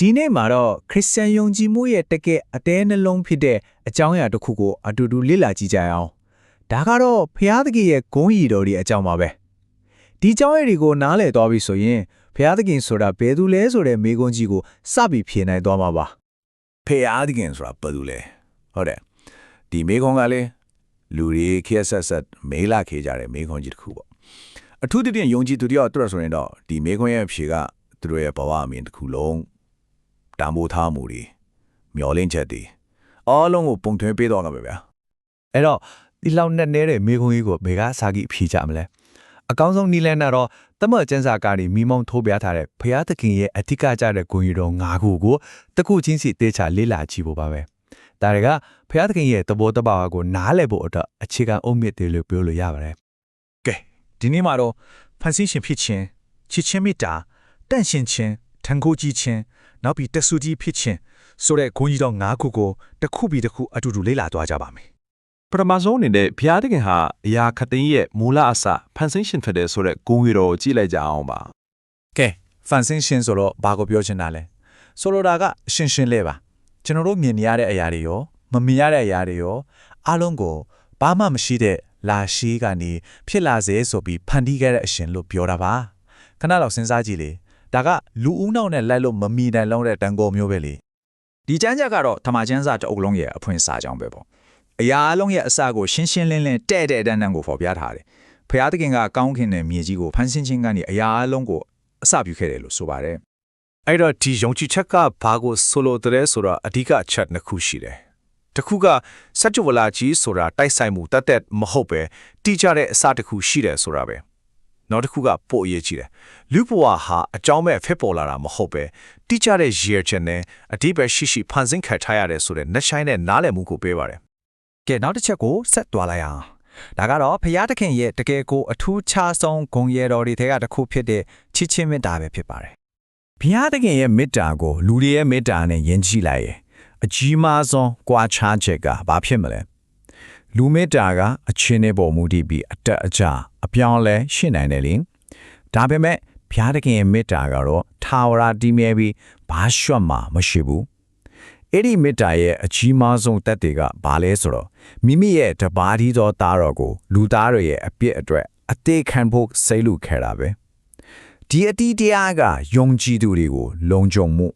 ဒီနေ့မှာတော့ခရစ်စတန်ယုံကြည်မှုရဲ့တကယ်အတဲနှလုံးဖြစ်တဲ့အကြောင်းအရာတစ်ခုကိုအတူတူလေ့လာကြည့်ကြရအောင်ဒါကတော့ဖျားသခင်ရဲ့ဂုဏ်ရည်တော်တွေအကြောင်းပါပဲဒီအကြောင်းအရာတွေကိုနားလည်သွားပြီဆိုရင်ဖျားသခင်ဆိုတာဘယ်သူလဲဆိုတဲ့မေးခွန်းကြီးကိုစပြီးဖြေနိုင်သွားမှာပါဖေအားသခင်ဆိုတာဘာလို့လဲဟုတ်တယ်ဒီမေခွန်ကလေလူတွေခက်ဆက်ဆက်မေးလာခေကြတယ်မေခွန်ကြီးတစ်ခုပေါ့အထူးသဖြင့်ယုံကြည်သူတွေအတွက်ဆိုရင်တော့ဒီမေခွန်ရဲ့အဖြေကသူတို့ရဲ့ဘဝအမြင်တစ်ခုလုံး တံမိုးထားမှုတွေမျောလင့်ချက်တွေအားလုံးကိုပုံထွင်းပေးတော့မှာပဲဗျာအဲ့တော့ဒီလောက်နဲ့နေတဲ့မိခွန်းကြီးကိုဘယ်ကစာကြီးဖြေကြမလဲအကောင်းဆုံးနီးလန်းတော့တမတ်ကျန်းစာကားတွေမိမောင်းထိုးပြထားတဲ့ဘုရားသခင်ရဲ့အထစ်ကကြတဲ့ဂုဏ်ရည်တော်၅ခုကိုတစ်ခုချင်းစီတေချာလေ့လာကြည့်ဖို့ပါပဲဒါတွေကဘုရားသခင်ရဲ့သဘောတဘာဝကိုနားလည်ဖို့အတွက်အခြေခံအုတ်မြစ်တွေလို့ပြောလို့ရပါတယ်ကဲဒီနေ့မှာတော့ဖန်ဆင်းရှင်ဖြစ်ခြင်းချစ်ချင်းမေတ္တာတန့်ရှင်ခြင်းထံကိုးကြီးခြင်း နောက်ပြီးတက်ဆူကြီးဖြစ်ခြင်းဆိုတဲ့ဂုဏ်ကြီးတော်၅ခုကိုတစ်ခုပြီးတစ်ခုအတူတူလေ့လာသွားကြပါမယ်ပထမဆုံးအနေနဲ့ဘုရားသခင်ဟာအရာခတ်သိမ်းရဲ့မူလအစဖန်ဆင်းရှင်ဖြစ်တယ်ဆိုတဲ့ဂုဏ်ရည်တော်ကိုကြည့်လိုက်ကြအောင်ပါကဲဖန်ဆင်းရှင်ဆိုတော့ဘာကိုပြောချင်တာလဲဆိုလိုတာကရှင်းရှင်းလေးပါကျွန်တော်တို့မြင်နေရတဲ့အရာတွေရောမမြင်ရတဲ့အရာတွေရောအားလုံးကိုဘာမှမရှိတဲ့လာရှိကနေဖြစ်လာစေဆိုပြီးဖန်တီးခဲ့တဲ့အရှင်လို့ပြောတာပါခဏတော့စဉ်းစားကြည့်လေ ဒါကလူဦးနောက်နဲ့လိုက်လို့မမီနိုင်လုံးတဲ့တန်ကိုမျိုးပဲလေဒီကျမ်းချက်ကတော့ထမကျမ်းစာတအုပ်လုံးရဲ့အဖွင့်စာကြောင်းပဲပေါ့အရာအလုံးရဲ့အစကိုရှင်းရှင်းလင်းလင်းတဲ့တဲ့တန်းတန်းကိုဖော်ပြထားတယ်ဖျားသခင်ကကောင်းခင်တဲ့မြေကြီးကိုဖန်ဆင်းခြင်းကနေအရာအလုံးကိုအစပြုခဲ့တယ်လို့ဆိုပါတယ်အဲ့တော့ဒီယုံကြည်ချက်ကဘာကိုဆိုလိုတဲ့ဆိုတော့အဓိကအချက်နှစ်ခုရှိတယ်တစ်ခုကစัจ java လာကြီးဆိုတာတိုက်ဆိုင်မှုတတ်တဲ့မဟုတ်ပဲတိကျတဲ့အစတစ်ခုရှိတယ်ဆိုတာပဲ နောက်တစ်ခုကပို့အရေးကြီးတယ်လူဘဝဟာအကြောင်းမဲ့ဖြစ်ပေါ်လာတာမဟုတ်ပဲတိကျတဲ့ year ချက်နဲ့အဓိပ္ပာယ်ရှိရှိဖန်ဆင်းခတ်ထားရတယ်ဆိုတဲ့နှဆိုင်တဲ့နားလည်မှုကိုပေးပါတယ်ကဲနောက်တစ်ချက်ကိုဆက်သွားလိုက်အောင်ဒါကတော့ဖျားသခင်ရဲ့တကယ်ကိုအထူးခြားဆုံးဂုဏ်ရည်တော်တွေထဲကတစ်ခုဖြစ်တဲ့ချစ်ချင်းမေတ္တာပဲဖြစ်ပါတယ်ဘုရားသခင်ရဲ့မေတ္တာကိုလူတွေရဲ့မေတ္တာနဲ့ယဉ်ကြည့်လိုက်ရင်အကြီးမားဆုံးကွာခြားချက်ကဘာဖြစ်မလဲ လူမေတ္တာကအချင်းနဲ့ပေါ်မူတည်ပြီးအတက်အကျအပြောင်းလဲရှင်းနိုင်တယ်လေဒါပေမဲ့ဘုရားသခင်ရဲ့မေတ္တာကတော့ထာဝရတည်မြဲပြီးဘာရွှတ်မှမရှိဘူးအဲ့ဒီမေတ္တာရဲ့အကြီးမားဆုံးတတ်တွေကဘာလဲဆိုတော့မိမိရဲ့တပါးဒီသောသားတော်ကို လူသားတွေရဲ့အပြစ်အတွက်အသေးခံဖို့စိတ်လူခဲ့တာပဲဒီအတီးတရားကယုံကြည်သူတွေကိုလုံခြုံမှု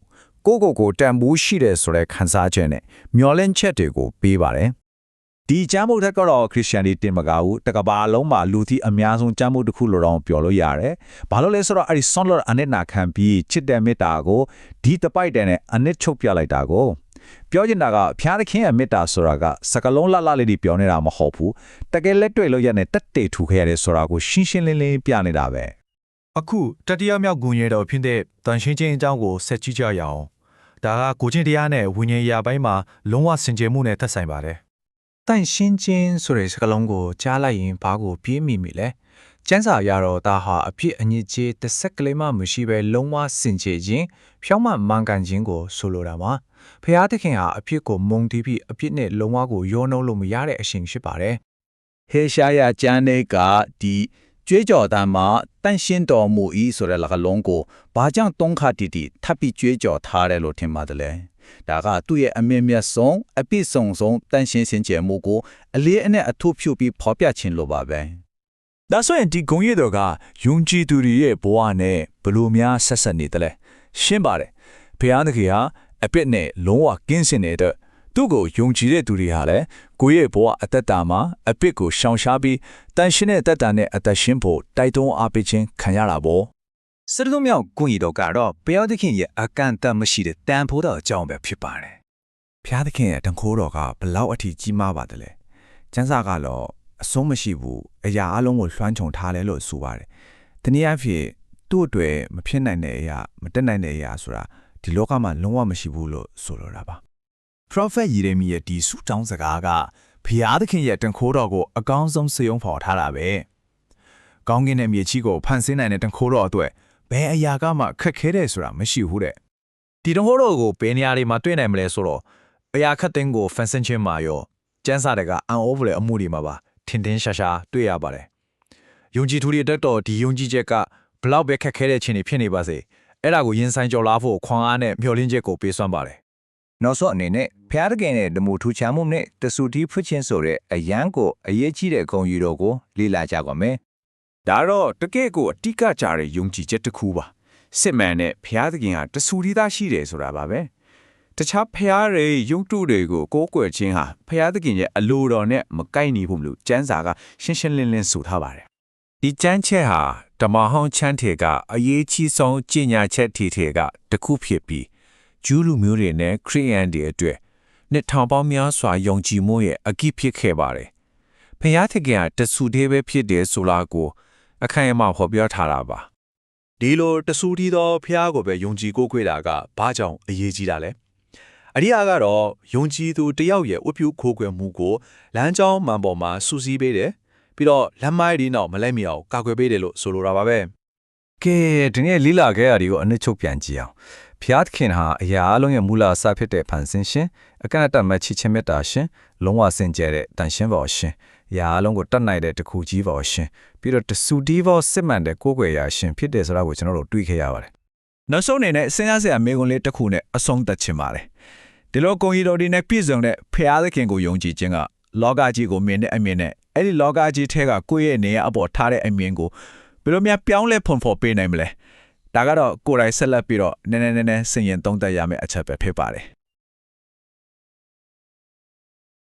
ကိုယ့်ကိုယ်ကိုတန်ဖိုးရှိတယ်ဆိုတဲ့ခံစားချက်နဲ့မျောလင့်ချက်တွေကိုပေးပါတယ် ဒီကျမ်းမုတ်ထက်ကတော့ခရစ်ယာန်တွေတင်မကဘူးတကဘာလုံးမှာလူသီးအများဆုံးကျမ်းမုတ်တစ်ခုလိုတော့ပြောလို့ရတယ်။ဘာလို့လဲဆိုတော့အဲ့ဒီ son lord အနစ်နာခံပြီးချစ်တဲ့မေတ္တာကိုဒီတပိုက်တန်နဲ့အနစ်ချုပ်ပြလိုက်တာကိုပြောချင်တာကဖျားသခင်ရဲ့မေတ္တာဆိုတာကစကလုံးလှလှလေးတွေပြောနေတာမဟုတ်ဘူး။တကယ်လက်တွေ့လို့ရတဲ့တက်တေထူခဲ့ရတယ်ဆိုတာကိုရှင်းရှင်းလင်းလင်းပြနေတာပဲအခုတတိယမြောက်ဂုဏ်ရတော်ဖြစ်တဲ့တန်ရှင်းခြင်းအကြောင်းကိုဆက်ကြည့်ကြရအောင်ဒါကကိုချင်းတရားနဲ့ဝိညာဉ်ရာပိုင်းမှာလုံးဝစင်ကြယ်မှုနဲ့သက်ဆိုင်ပါတယ်။ တန့်ရှင်းခြင်းဆိုတဲ့စကားလုံးကိုကြားလိုက်ရင်ဘာကိုပြေးမိမိလဲ။ကျမ်းစာရတော့ဒါဟာအဖြစ်အညစ်အကြေးတစ်ဆက်ကလေးမှမရှိဘဲလုံးဝစင်ကြယ်ခြင်းဖြောင်းမှမှန်ကန်ခြင်းကိုဆိုလိုတာပါ။ဖျားသခင်ဟာအဖြစ်ကိုမုံတီးပြီးအဖြစ်နဲ့လုံးဝကိုရောနှုံးလို့မရတဲ့အရှင်ဖြစ်ပါတယ်။ဟေရှာယကျမ်းတွေကဒီ ကြွေးကြော်တမ်းမှာတန့်ရှင်းတော်မူ၏ဆိုတဲ့လကလုံးကိုဘာကြောင့်သုံးခါတီတီထပ်ပြီးကြွေးကြော်ထားတယ်လို့ထင်ပါတယ်လေဒါကသူ့ရဲ့အမြင့်မြတ်ဆုံးအပြည့်စုံဆုံးတန့်ရှင်းစင်ကြယ်မှုကိုအလေးအနက်အထူးဖြုပြီးဖော်ပြခြင်းလိုပါပဲဒါဆိုရင်ဒီဂုံရည်တော်ကယုံကြည်သူတွေရဲ့ဘဝနဲ့ဘယ်လိုများဆက်ဆက်နေတယ်လဲရှင်းပါတယ်ဘုရားသခင်ဟာအပြစ်နဲ့လုံးဝကင်းစင်နေတဲ့ သူ့ကိုယုံကြည်တဲ့သူတွေဟာလည်းကိုယ့်ရဲ့ဘဝအသက်တာမှာအပြစ်ကိုရှောင်ရှားပြီးတန်ရှင်းတဲ့သက်တာနဲ့အသက်ရှင်ဖို့တိုက်တွန်းအားပေးခြင်းခံရတာပေါ့စရတို့မြောက်ဂုဏ်ရည်တော်ကတော့ဘုရားသခင်ရဲ့အကန့်အသတ်မရှိတဲ့တန်ဖိုးတော်အကြောင်းပဲဖြစ်ပါတယ်။ဘုရားသခင်ရဲ့တန်ခိုးတော်ကဘလောက်အထိကြီးမားပါတယ်လဲ။ကျမ်းစာကတော့အဆုံးမရှိဘူးအရာအလုံးကိုလွှမ်းခြုံထားတယ်လို့ဆိုပါတယ်။တနည်းအားဖြင့်သူ့အတွက်မဖြစ်နိုင်တဲ့အရာမတက်နိုင်တဲ့အရာဆိုတာဒီလောကမှာလုံးဝမရှိဘူးလို့ဆိုလိုတာပါ။ Prophet ယေရမိရဲ့ဒီဆုတောင်းစကားကဘုရားသခင်ရဲ့တန်ခိုးတော်ကိုအကောင်းဆုံးစေယုံဖော်ထားတာပဲ။ကောင်းကင်နဲ့မြေကြီးကိုဖန်ဆင်းနိုင်တဲ့တန်ခိုးတော်အတွက်ဘယ်အရာကမှခက်ခဲတဲ့ဆိုတာမရှိဘူးတဲ့ဒီတော့ဟိုတော့ကိုဘယ်နေရာတွေမှာတွေ့နိုင်မလဲဆိုတော့အရာခတ်သိန်းကိုဖန်ဆင်းခြင်းမှာရောကျန်းစာတွေကအန်အိုဗလေအမှုတွေမှာပါထင်ထင်ရှားရှားတွေ့ရပါတယ်ယုံကြည်သူတွေအတွက်တော့ဒီယုံကြည်ချက်ကဘလောက်ပဲခက်ခဲတဲ့ခြင်းတွေဖြစ်နေပါစေအဲ့ဒါကိုရင်ဆိုင်ကြော်လာဖို့ခွန်အားနဲ့မျှော်လင့်ချက်ကိုပေးစွမ်းပါတယ် နောက်ဆုံးအနေနဲ့ဖျားတကယ်နဲ့ဓမ္မထူချမ်းမှုနဲ့တဆူတီဖွချင်းဆိုတဲ့အရန်ကိုအရေးကြီးတဲ့ဂုံယူတော်ကိုလေ့လာကြပါမယ်ဒါတော့တကယ့်ကိုအတိကကြတဲ့ယုံကြည်ချက်တစ်ခုပါစစ်မှန်တဲ့ဘုရားသခင်ဟာတဆူရီသားရှိတယ်ဆိုတာပါပဲတခြားဘုရားတွေယုံတုတွေကိုကိုးကွယ်ခြင်းဟာဘုရားသခင်ရဲ့အလိုတော်နဲ့မကိုက်ညီဘူးမလို့ကျမ်းစာကရှင်းရှင်းလင်းလင်းဆိုထားပါတယ်ဒီကျမ်းချက်ဟာဓမ္မဟောင်းချမ်းထေကအရေးကြီးဆုံးကျင့်ညာချက်ထီထေကတစ်ခုဖြစ်ပြီး ဂျူးလူမျိုးတွေနဲ့ခရိယန်တွေအတွက်နှစ်ထောင်ပေါင်းများစွာယုံကြည်မှုရဲ့အကိဖြစ်ခဲ့ပါတယ်ဘုရားသခင်ကတဆူသေးပဲဖြစ်တယ်ဆိုလာကို အခိုင်အမာဖော်ပြထားတာပါဒီလိုတဆူတီသောဖျားကိုပဲယုံကြည်ကိုးကွယ်တာကဘာကြောင့်အရေးကြီးတာလဲအရိယာကတော့ယုံကြည်သူတယောက်ရဲ့ဝတ်ပြုခိုးကွယ်မှုကိုလမ်းကြောင်းမှန်ပေါ်မှာစူးစီးပေးတယ်ပြီးတော့လမ်းမိုက်ဒီနောက်မလဲမြောက်ကာကွယ်ပေးတယ်လို့ဆိုလိုတာပါပဲကဲဒီနေ့လိလာခဲ့ရဒီကိုအနစ်ချုပ်ပြန်ကြည့်အောင် ဖျားသခင်ဟာအရာအလုံးရဲ့မူလအစဖြစ်တဲ့ဖန်ဆင်းရှင်အကန့်အတတ်မဲ့ချစ်ချင်းမေတ္တာရှင်လုံးဝစင်ကြဲတဲ့တန်ရှင်းပါရှင်အရာအလုံးကိုတတ်နိုင်တဲ့တခုကြီးပါရှင်ပြီးတော့တဆူတီးဘောစစ်မှန်တဲ့ကိုယ်ွယ်ရာရှင်ဖြစ်တယ်ဆိုတာကိုကျွန်တော်တို့တွေ့ခဲ့ရပါတယ်နောက်ဆုံးအနေနဲ့စဉ်းစားစရာမေးခွန်းလေးတစ်ခုနဲ့အဆုံးသတ်ချင်ပါတယ်ဒီလိုဂုံကြီးတော်ဒီနဲ့ပြည့်စုံတဲ့ဖရာသခင်ကိုယုံကြည်ခြင်းကလောကကြီးကိုမြင်တဲ့အမြင်နဲ့အဲ့ဒီလောကကြီးထဲကကိုယ့်ရဲ့နေရာအပေါ်ထားတဲ့အမြင်ကိုဘယ်လိုများပြောင်းလဲဖွန်ဖော်ပေးနိုင်မလဲ ဒါကတော့ကိုယ်တိုင်ဆက်လက်ပြီးတော့နည်းနည်းနည်းနည်းစဉ်းရင်သုံးသပ်ရမယ့်အချက်ပဲဖြစ်ပါတယ်